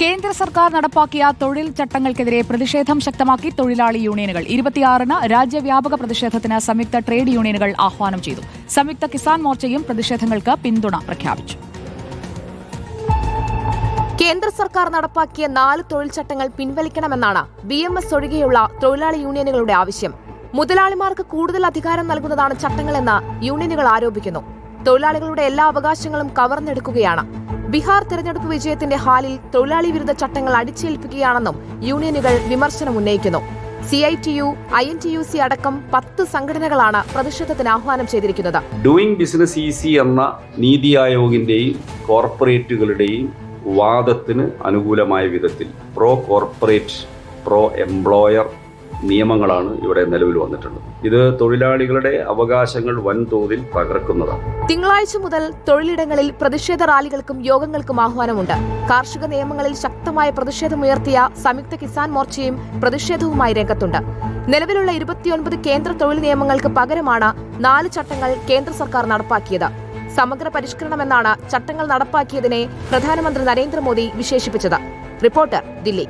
കേന്ദ്ര സർക്കാർ നടപ്പാക്കിയ തൊഴിൽ ചട്ടങ്ങൾക്കെതിരെ പ്രതിഷേധം ശക്തമാക്കി തൊഴിലാളി യൂണിയനുകൾ. ഇരുപത്തിയാറിന് രാജ്യവ്യാപക പ്രതിഷേധത്തിന് സംയുക്ത ട്രേഡ് യൂണിയനുകൾ ആഹ്വാനം ചെയ്തു. സംയുക്ത കിസാൻ മോർച്ചയും പ്രതിഷേധങ്ങൾക്ക് പിന്തുണ പ്രഖ്യാപിച്ചു. കേന്ദ്ര സർക്കാർ നടപ്പാക്കിയ നാല് തൊഴിൽ ചട്ടങ്ങൾ പിൻവലിക്കണമെന്നാണ് ബി എം എസ് ഒഴികെയുള്ള തൊഴിലാളി യൂണിയനുകളുടെ ആവശ്യം. മുതലാളിമാർക്ക് കൂടുതൽ അധികാരം നൽകുന്നതാണ് ചട്ടങ്ങളെന്ന് യൂണിയനുകൾ ആരോപിക്കുന്നു. തൊഴിലാളികളുടെ എല്ലാ അവകാശങ്ങളും കവർന്നെടുക്കുകയാണ്. ബീഹാർ തെരഞ്ഞെടുപ്പ് വിജയത്തിന്റെ ഹാലിൽ തൊഴിലാളി വിരുദ്ധ ചട്ടങ്ങൾ അടിച്ചേൽപ്പിക്കുകയാണെന്നും യൂണിയനുകൾ വിമർശനം ഉന്നയിക്കുന്നു. C I T U I N T U C അടക്കം പത്ത് സംഘടനകളാണ് പ്രതിഷേധത്തിന് ആഹ്വാനം ചെയ്തിരിക്കുന്നത്. ഡൂയിങ് ബിസിനസ് ഈസി എന്ന നീതി ആയോഗിന്റെയും കോർപ്പറേറ്റുകളുടെയും വാദത്തിന് അനുകൂലമായ വിധത്തിൽ പ്രോ കോർപ്പറേറ്റ് പ്രോ എംപ്ലോയർ നിയമങ്ങളാണ് ഇവിടെ നിലവിൽ വന്നിട്ടുള്ളത്. ഇത് തൊഴിലാളികളുടെ അവകാശങ്ങൾ വൻതോതിൽ തകർക്കുന്നതാണ്. തിങ്കളാഴ്ച മുതൽ തൊഴിലിടങ്ങളിൽ പ്രതിഷേധ റാലികൾക്കും യോഗങ്ങൾക്കും ആഹ്വാനമുണ്ട്. കാർഷിക നിയമങ്ങളിൽ ശക്തമായ പ്രതിഷേധമുയർത്തിയ സംയുക്ത കിസാൻ മോർച്ചയും പ്രതിഷേധവുമായി രംഗത്തുണ്ട്. നിലവിലുള്ള ഇരുപത്തിയൊൻപത് കേന്ദ്ര തൊഴിൽ നിയമങ്ങൾക്ക് പകരമാണ് നാല് ചട്ടങ്ങൾ കേന്ദ്ര സർക്കാർ നടപ്പാക്കിയത്. സമഗ്ര പരിഷ്കരണമെന്നാണ് ചട്ടങ്ങൾ നടപ്പാക്കിയതിനെ പ്രധാനമന്ത്രി നരേന്ദ്രമോദി വിശേഷിപ്പിച്ചത്. റിപ്പോർട്ടർ ദില്ലി.